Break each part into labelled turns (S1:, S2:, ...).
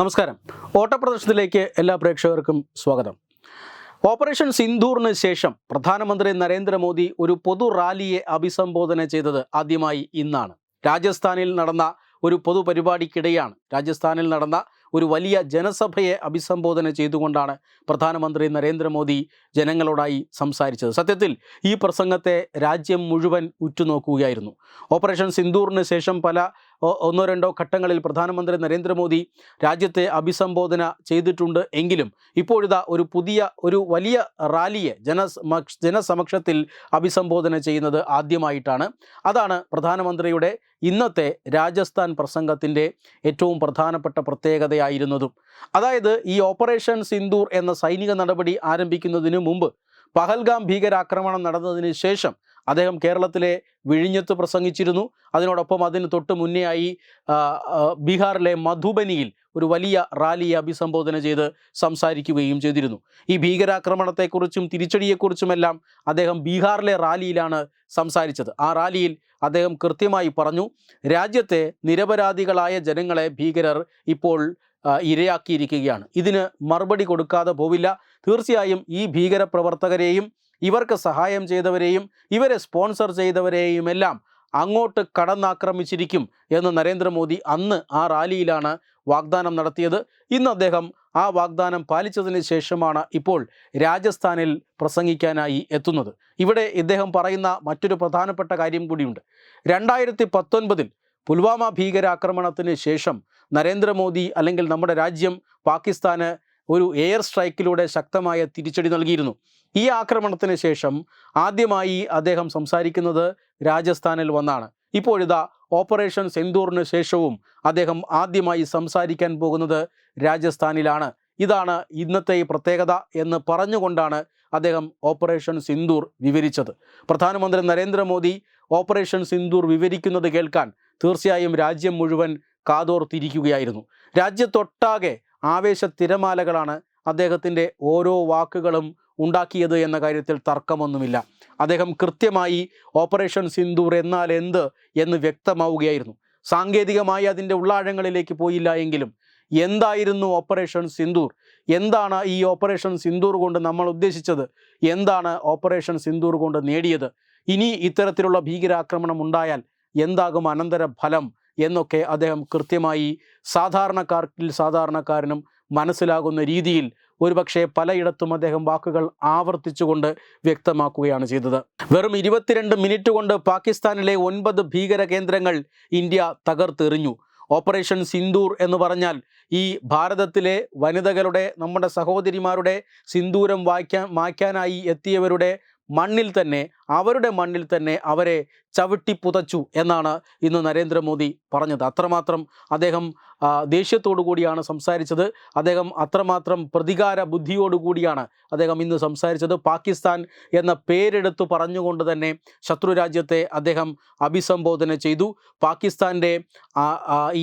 S1: നമസ്കാരം. ഓട്ടപ്രദർശനത്തിലേക്ക് എല്ലാ പ്രേക്ഷകർക്കും സ്വാഗതം. ഓപ്പറേഷൻ സിന്ദൂറിന് ശേഷം പ്രധാനമന്ത്രി നരേന്ദ്രമോദി ഒരു പൊതു റാലിയെ അഭിസംബോധന ചെയ്തത് ആദ്യമായി ഇന്നാണ്. രാജസ്ഥാനിൽ നടന്ന ഒരു പൊതുപരിപാടിക്കിടെയാണ് രാജസ്ഥാനിൽ നടന്ന ഒരു വലിയ ജനസഭയെ അഭിസംബോധന ചെയ്തുകൊണ്ടാണ് പ്രധാനമന്ത്രി നരേന്ദ്രമോദി ജനങ്ങളോടായി സംസാരിച്ചത്. സത്യത്തിൽ ഈ പ്രസംഗത്തെ രാജ്യം മുഴുവൻ ഉറ്റുനോക്കുകയായിരുന്നു. ഓപ്പറേഷൻ സിന്ദൂറിന് ശേഷം പല ഒന്നോ രണ്ടോ ഘട്ടങ്ങളിൽ പ്രധാനമന്ത്രി നരേന്ദ്രമോദി രാജ്യത്തെ അഭിസംബോധന ചെയ്തിട്ടുണ്ട് എങ്കിലും ഇപ്പോഴിതാ ഒരു പുതിയ ഒരു വലിയ റാലിയെ ജനസമക്ഷ ജനസമക്ഷത്തിൽ അഭിസംബോധന ചെയ്യുന്നത് ആദ്യമായിട്ടാണ്. അതാണ് പ്രധാനമന്ത്രിയുടെ ഇന്നത്തെ രാജസ്ഥാൻ പ്രസംഗത്തിന്റെ ഏറ്റവും പ്രധാനപ്പെട്ട പ്രത്യേകതയായിരുന്നതും. അതായത് ഈ ഓപ്പറേഷൻ സിന്ദൂർ എന്ന സൈനിക നടപടി ആരംഭിക്കുന്നതിന് മുമ്പ് പഹൽഗാം ഭീകരാക്രമണം നടന്നതിന് ശേഷം അദ്ദേഹം കേരളത്തിലെ വിഴിഞ്ഞത്ത് പ്രസംഗിച്ചിരുന്നു. അതിനോടൊപ്പം അതിന് തൊട്ട് മുന്നെയായി ആ, ആ, ബീഹാറിലെ മധുബനിയിൽ ഒരു വലിയ റാലിയെ അഭിസംബോധന ചെയ്ത് സംസാരിക്കുകയും ചെയ്തിരുന്നു. ഈ ഭീകരാക്രമണത്തെക്കുറിച്ചും തിരിച്ചടിയെക്കുറിച്ചുമെല്ലാം അദ്ദേഹം ബീഹാറിലെ റാലിയിലാണ് സംസാരിച്ചത്. ആ റാലിയിൽ അദ്ദേഹം കൃത്യമായി പറഞ്ഞു രാജ്യത്തെ നിരപരാധികളായ ജനങ്ങളെ ഭീകരർ ഇപ്പോൾ ഇരയാക്കിയിരിക്കുകയാണ്. ഇതിന് മറുപടി കൊടുക്കാതെ പോവില്ല. തീർച്ചയായും ഈ ഭീകരപ്രവർത്തകരെയും ഇവർക്ക് സഹായം ചെയ്തവരെയും ഇവരെ സ്പോൺസർ ചെയ്തവരെയുമെല്ലാം അങ്ങോട്ട് കടന്നാക്രമിച്ചിരിക്കും എന്ന് നരേന്ദ്രമോദി അന്ന് ആ റാലിയിലാണ് വാഗ്ദാനം നടത്തിയത്. ഇന്ന് അദ്ദേഹം ആ വാഗ്ദാനം പാലിച്ചതിന് ശേഷമാണ് ഇപ്പോൾ രാജസ്ഥാനിൽ പ്രസംഗിക്കാനായി എത്തുന്നത്. ഇവിടെ ഇദ്ദേഹം പറയുന്ന മറ്റൊരു പ്രധാനപ്പെട്ട കാര്യം കൂടിയുണ്ട്. രണ്ടായിരത്തി പത്തൊൻപതിൽ പുൽവാമ ഭീകരാക്രമണത്തിന് ശേഷം നരേന്ദ്രമോദി അല്ലെങ്കിൽ നമ്മുടെ രാജ്യം പാകിസ്ഥാന് ഒരു എയർ സ്ട്രൈക്കിലൂടെ ശക്തമായ തിരിച്ചടി നൽകിയിരുന്നു. ഈ ആക്രമണത്തിന് ശേഷം ആദ്യമായി അദ്ദേഹം സംസാരിക്കുന്നത് രാജസ്ഥാനിൽ വന്നാണ്. ഇപ്പോഴിതാ ഓപ്പറേഷൻ സെന്തൂറിന് ശേഷവും അദ്ദേഹം ആദ്യമായി സംസാരിക്കാൻ പോകുന്നത് രാജസ്ഥാനിലാണ്. ഇതാണ് ഇന്നത്തെ പ്രത്യേകത എന്ന് പറഞ്ഞുകൊണ്ടാണ് അദ്ദേഹം ഓപ്പറേഷൻ സിന്ദൂർ വിവരിച്ചത്. പ്രധാനമന്ത്രി നരേന്ദ്രമോദി ഓപ്പറേഷൻ സിന്ദൂർ വിവരിക്കുന്നത് കേൾക്കാൻ തീർച്ചയായും രാജ്യം മുഴുവൻ കാതോർത്തിരിക്കുകയായിരുന്നു. രാജ്യത്തൊട്ടാകെ ആവേശ തിരമാലകളാണ് അദ്ദേഹത്തിന്റെ ഓരോ വാക്കുകളും ഉണ്ടാക്കിയത് എന്ന കാര്യത്തിൽ തർക്കമൊന്നുമില്ല. അദ്ദേഹം കൃത്യമായി ഓപ്പറേഷൻ സിന്ദൂർ എന്നാൽ എന്ത് എന്ന് വ്യക്തമാവുകയായിരുന്നു. സാങ്കേതികമായി അതിന്റെ ഉള്ളാഴങ്ങളിലേക്ക് പോയില്ല എങ്കിലും എന്തായിരുന്നു ഓപ്പറേഷൻ സിന്ദൂർ? എന്താണ് ഈ ഓപ്പറേഷൻ സിന്ദൂർ കൊണ്ട് നമ്മൾ ഉദ്ദേശിച്ചത്? എന്താണ് ഓപ്പറേഷൻ സിന്ദൂർ കൊണ്ട് നേടിയത്? ഇനി ഇത്തരത്തിലുള്ള ഭീകരാക്രമണം ഉണ്ടായാൽ എന്താകും അനന്തര ഫലം എന്നൊക്കെ അദ്ദേഹം കൃത്യമായി സാധാരണക്കാർക്കിൽ സാധാരണക്കാരനും മനസ്സിലാകുന്ന രീതിയിൽ ഒരുപക്ഷെ പലയിടത്തും അദ്ദേഹം വാക്കുകൾ ആവർത്തിച്ചുകൊണ്ട് വ്യക്തമാക്കുകയാണ് ചെയ്തത്. വെറും ഇരുപത്തിരണ്ട് മിനിറ്റ് കൊണ്ട് പാകിസ്ഥാനിലെ ഒൻപത് ഭീകര കേന്ദ്രങ്ങൾ ഇന്ത്യ തകർത്തെറിഞ്ഞു. ഓപ്പറേഷൻ സിന്ദൂർ എന്ന് പറഞ്ഞാൽ ഈ ഭാരതത്തിലെ വനിതകളുടെ നമ്മുടെ സഹോദരിമാരുടെ സിന്ദൂരം വായിക്കാൻ മായ്ക്കാനായി എത്തിയവരുടെ മണ്ണിൽ തന്നെ അവരുടെ മണ്ണിൽ തന്നെ അവരെ ചവിട്ടി പുതച്ചു എന്നാണ് ഇന്ന് നരേന്ദ്രമോദി പറഞ്ഞത്. അത്രമാത്രം അദ്ദേഹം ദേഷ്യത്തോടു കൂടിയാണ് സംസാരിച്ചത്. അദ്ദേഹം അത്രമാത്രം പ്രതികാര ബുദ്ധിയോടുകൂടിയാണ് അദ്ദേഹം ഇന്ന് സംസാരിച്ചത്. പാകിസ്ഥാൻ എന്ന പേരെടുത്തു പറഞ്ഞുകൊണ്ട് തന്നെ ശത്രു രാജ്യത്തെ അദ്ദേഹം അഭിസംബോധന ചെയ്തു. പാകിസ്ഥാന്റെ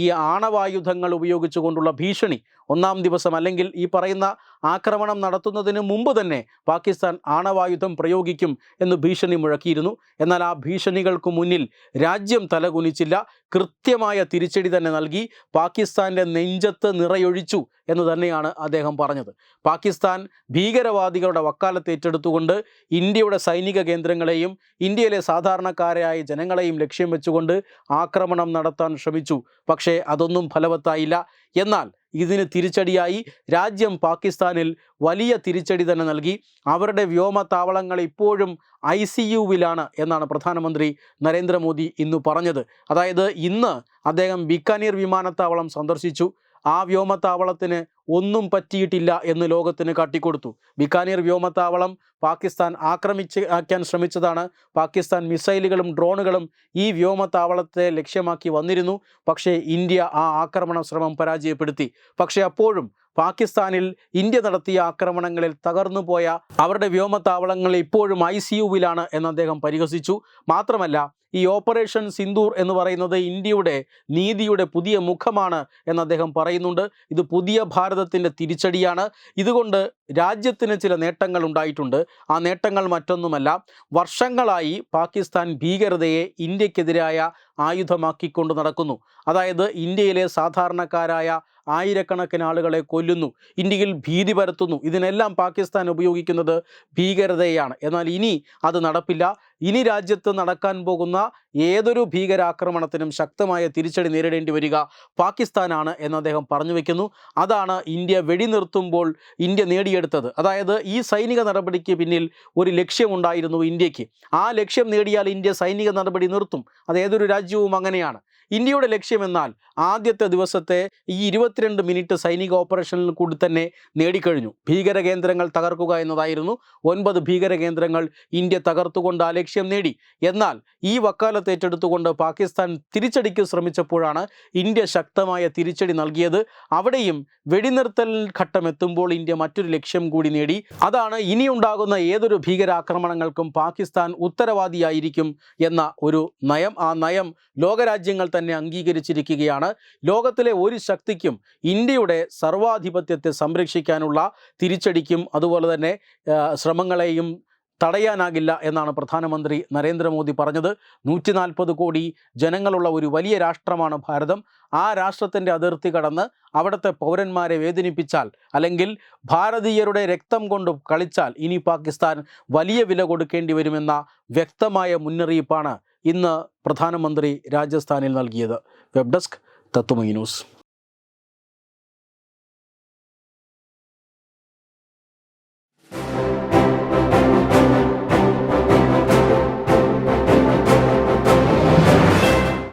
S1: ഈ ആണവായുധങ്ങൾ ഉപയോഗിച്ചുകൊണ്ടുള്ള ഭീഷണി ഒന്നാം ദിവസം അല്ലെങ്കിൽ ഈ പറയുന്ന ആക്രമണം നടത്തുന്നതിന് മുമ്പ് തന്നെ പാകിസ്ഥാൻ ആണവായുധം പ്രയോഗിക്കും എന്ന് ഭീഷണി മുഴക്കിയിരുന്നു. എന്നാൽ ആ ഭീഷണികൾക്ക് മുന്നിൽ രാജ്യം തലകുനിച്ചില്ല. കൃത്യമായ തിരിച്ചടി തന്നെ നൽകി. പാകിസ്ഥാന്റെ നെഞ്ചത്ത് നിറയൊഴിച്ചു എന്ന് തന്നെയാണ് അദ്ദേഹം പറഞ്ഞത്. പാകിസ്ഥാൻ ഭീകരവാദികളുടെ വക്കാലത്ത് ഏറ്റെടുത്തുകൊണ്ട് ഇന്ത്യയുടെ സൈനിക കേന്ദ്രങ്ങളെയും ഇന്ത്യയിലെ സാധാരണക്കാരായ ജനങ്ങളെയും ലക്ഷ്യം വെച്ചുകൊണ്ട് ആക്രമണം നടത്താൻ ശ്രമിച്ചു. പക്ഷേ അതൊന്നും ഫലവത്തായില്ല. എന്നാൽ ഇതിന് തിരിച്ചടിയായി രാജ്യം പാകിസ്ഥാനിൽ വലിയ തിരിച്ചടി തന്നെ നൽകി. അവരുടെ വ്യോമത്താവളങ്ങൾ ഇപ്പോഴും ഐ സി യുവിലാണ് എന്നാണ് പ്രധാനമന്ത്രി നരേന്ദ്രമോദി ഇന്ന് പറഞ്ഞത്. അതായത് ഇന്ന് അദ്ദേഹം ബിക്കാനീർ വിമാനത്താവളം സന്ദർശിച്ചു. ആ വ്യോമത്താവളത്തിന് ഒന്നും പറ്റിയിട്ടില്ല എന്ന് ലോകത്തിന് കാട്ടിക്കൊടുത്തു. ബിക്കാനീർ വ്യോമത്താവളം പാകിസ്ഥാൻ ആക്രമിച്ച് ആക്കാൻ ശ്രമിച്ചതാണ്. പാകിസ്ഥാൻ മിസൈലുകളും ഡ്രോണുകളും ഈ വ്യോമത്താവളത്തെ ലക്ഷ്യമാക്കി വന്നിരുന്നു. പക്ഷേ ഇന്ത്യ ആ ആക്രമണ ശ്രമം പരാജയപ്പെടുത്തി. പക്ഷേ അപ്പോഴും പാകിസ്ഥാനിൽ ഇന്ത്യ നടത്തിയ ആക്രമണങ്ങളിൽ തകർന്നുപോയ അവരുടെ വ്യോമത്താവളങ്ങൾ ഇപ്പോഴും ഐ സി യുവിലാണ് എന്ന് അദ്ദേഹം പരിഹസിച്ചു. മാത്രമല്ല ഈ ഓപ്പറേഷൻ സിന്ദൂർ എന്ന് പറയുന്നത് ഇന്ത്യയുടെ നീതിയുടെ പുതിയ മുഖമാണ് എന്ന് അദ്ദേഹം പറയുന്നുണ്ട്. ഇത് പുതിയ ഭാരതത്തിന്റെ തിരിച്ചടിയാണ്. ഇതുകൊണ്ട് രാജ്യത്തിന് ചില നേട്ടങ്ങൾ ഉണ്ടായിട്ടുണ്ട്. ആ നേട്ടങ്ങൾ മറ്റൊന്നുമല്ല. വർഷങ്ങളായി പാകിസ്ഥാൻ ഭീകരതയെ ഇന്ത്യക്കെതിരായ ആയുധമാക്കിക്കൊണ്ട് നടക്കുന്നു. അതായത് ഇന്ത്യയിലെ സാധാരണക്കാരായ ആയിരക്കണക്കിന് ആളുകളെ കൊല്ലുന്നു ഇന്ത്യയിൽ ഭീതി പരത്തുന്നു. ഇതിനെല്ലാം പാകിസ്ഥാൻ ഉപയോഗിക്കുന്നത് ഭീകരതയാണ് എന്നാൽ ഇനി അത് നടപ്പില്ല. ഇനി രാജ്യത്ത് നടക്കാൻ പോകുന്ന ഏതൊരു ഭീകരാക്രമണത്തിനും ശക്തമായ തിരിച്ചടി നേരിടേണ്ടി വരിക പാകിസ്ഥാനാണ് എന്ന് അദ്ദേഹം പറഞ്ഞു വയ്ക്കുന്നു അതാണ് ഇന്ത്യ വെടിനിർത്തുമ്പോൾ ഇന്ത്യ നേടിയെടുത്തത്. അതായത് ഈ സൈനിക നടപടിക്ക് പിന്നിൽ ഒരു ലക്ഷ്യമുണ്ടായിരുന്നു ഇന്ത്യയ്ക്ക്. ആ ലക്ഷ്യം നേടിയാൽ ഇന്ത്യ സൈനിക നടപടി നിർത്തും. അത് ഏതൊരു രാജ്യവും അങ്ങനെയാണ്. ഇന്ത്യയുടെ ലക്ഷ്യമെന്നാൽ ആദ്യത്തെ ദിവസത്തെ ഈ ഇരുപത്തിരണ്ട് മിനിറ്റ് സൈനിക ഓപ്പറേഷനിൽ കൂടി തന്നെ നേടിക്കഴിഞ്ഞു. ഭീകര കേന്ദ്രങ്ങൾ തകർക്കുക എന്നതായിരുന്നു. ഒൻപത് ഭീകര കേന്ദ്രങ്ങൾ ഇന്ത്യ തകർത്തുകൊണ്ട് ആ ലക്ഷ്യം നേടി. എന്നാൽ ഈ വക്കാലത്ത് ഏറ്റെടുത്തുകൊണ്ട് പാകിസ്ഥാൻ തിരിച്ചടിക്ക് ശ്രമിച്ചപ്പോഴാണ് ഇന്ത്യ ശക്തമായ തിരിച്ചടി നൽകിയത്. അവിടെയും വെടിനിർത്തൽ ഘട്ടം എത്തുമ്പോൾ ഇന്ത്യ മറ്റൊരു ലക്ഷ്യം കൂടി നേടി. അതാണ് ഇനിയുണ്ടാകുന്ന ഏതൊരു ഭീകരാക്രമണങ്ങൾക്കും പാകിസ്ഥാൻ ഉത്തരവാദിയായിരിക്കും എന്ന ഒരു നയം. ആ നയം ലോകരാജ്യങ്ങൾ തന്നെ അംഗീകരിച്ചിരിക്കുകയാണ്. ലോകത്തിലെ ഒരു ശക്തിക്കും ഇന്ത്യയുടെ സർവാധിപത്യത്തെ സംരക്ഷിക്കാനുള്ള തിരിച്ചടിക്കും അതുപോലെ തന്നെ ശ്രമങ്ങളെയും തടയാനാകില്ല എന്നാണ് പ്രധാനമന്ത്രി നരേന്ദ്രമോദി പറഞ്ഞത്. നൂറ്റി നാൽപ്പത് കോടി ജനങ്ങളുള്ള ഒരു വലിയ രാഷ്ട്രമാണ് ഭാരതം. ആ രാഷ്ട്രത്തിന്റെ അതിർത്തി കടന്ന് അവിടുത്തെ പൗരന്മാരെ വേദനിപ്പിച്ചാൽ അല്ലെങ്കിൽ ഭാരതീയരുടെ രക്തം കൊണ്ട് കളിച്ചാൽ ഇനി പാകിസ്ഥാൻ വലിയ വില കൊടുക്കേണ്ടി വരുമെന്ന വ്യക്തമായ മുന്നറിയിപ്പാണ് ഇന്ന് പ്രധാനമന്ത്രി രാജസ്ഥാനിൽ നൽകിയത് വെബ് ഡെസ്ക് തത്വമൈ ന്യൂസ്.